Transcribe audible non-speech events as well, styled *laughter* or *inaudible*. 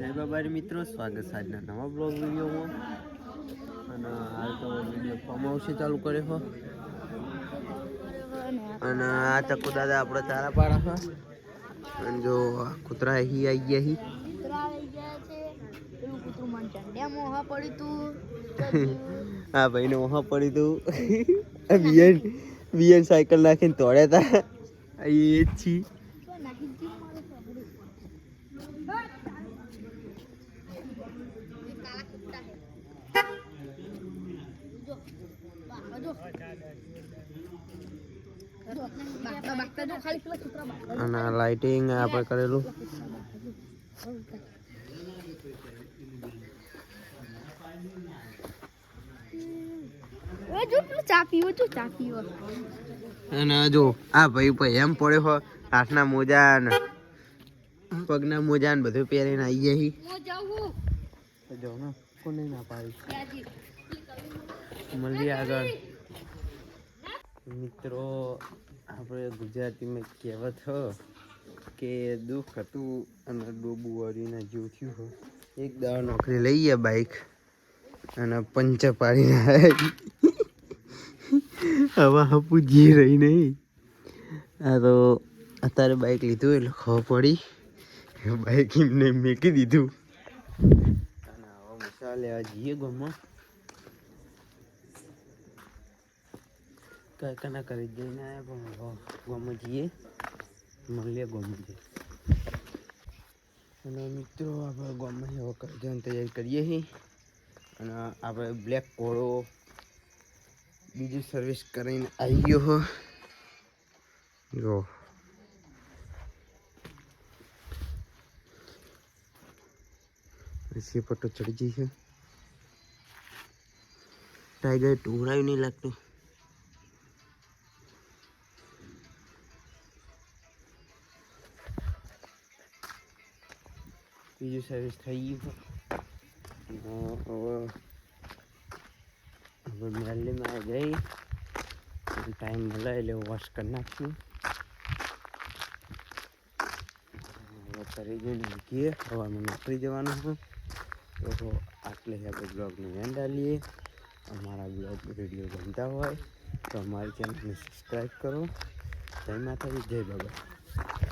જય બાબારી મિત્રો સ્વાગત છે આજના નવા બ્લોગ વિડીયોમાં. અને હાલ તો વીડિયો ફોર્મ હાઉસે ચાલુ કર્યો હો. અને આ ચક્કુ દાદા આપણે ચારા પાડા હા. અને જો આ કૂતરા અહીં આવી ગયા હી. આવી ગયા *laughs* પડ્યું તું. આ ભાઈને ઓહા પડી તું. બિયન બિયન સાયકલ નાખીને તોડ્યા તા. એ જ છી નાખી જી મારે સાંભળ્યું. એ કાળા કૂતરા છે. જો, બાપા જો. જો, બાપા, બાપા જો, ખાલી પેલા કૂતરા બાપા જો. અને લાઇટિંગ આપણે કરેલું. અને જો આ ભાઈ ભાઈ એમ પડ્યો હો હાથના મોજા ને પગના મોજા ને બધું પહેરીને આવી ગયા હી. હું જાઉં. જો કોને ના પાડી. મળીએ આગળ. મિત્રો, આપણે ગુજરાતીમાં કહેવત હો કે દુઃખ હતું અને ડોબું વાળીને જીવ થયું હો. એક દાવા નોકરી લઈ ગયા બાઈક અને પંચર પાડીને હવા હપુ જી રહી નહીં. આ તો અત્યારે બાઈક લીધું એટલે ખબર પડી. બાઈક એમને મેકી દીધું. અને હવે મસાલા લેવા જઈએ ગામમાં. કઈ કરી જઈને આવ્યા પણ ગામમાં જઈએ. મળીએ ગામમાં જઈએ. અને મિત્રો, આપણે ગામમાં હવે કરજણ તૈયારી કરીએ છીએ. અને આપણે બ્લેક ઘોડો બીજું સર્વિસ કરીને આવી ગયો હો. જો. પટ્ટો ચડી જઈ છે. ટાઈગર ટુરાયું નહીં લાગતું. બીજું સર્વિસ થઈ ગયું હવે મેલીમાં જઈ ટાઈમ મળે એટલે વોશ કરી નાખશું કરી જઈને મૂકીએ હવે અમે નોકરી જવાનું છે તો આટલે આપણે બ્લોગને એન્ડ આલીએ અમારા બ્લોગ વીડિયો ગમતા હોય તો અમારી ચેનલને સબસ્ક્રાઈબ કરો જય માતાજી જય બાબા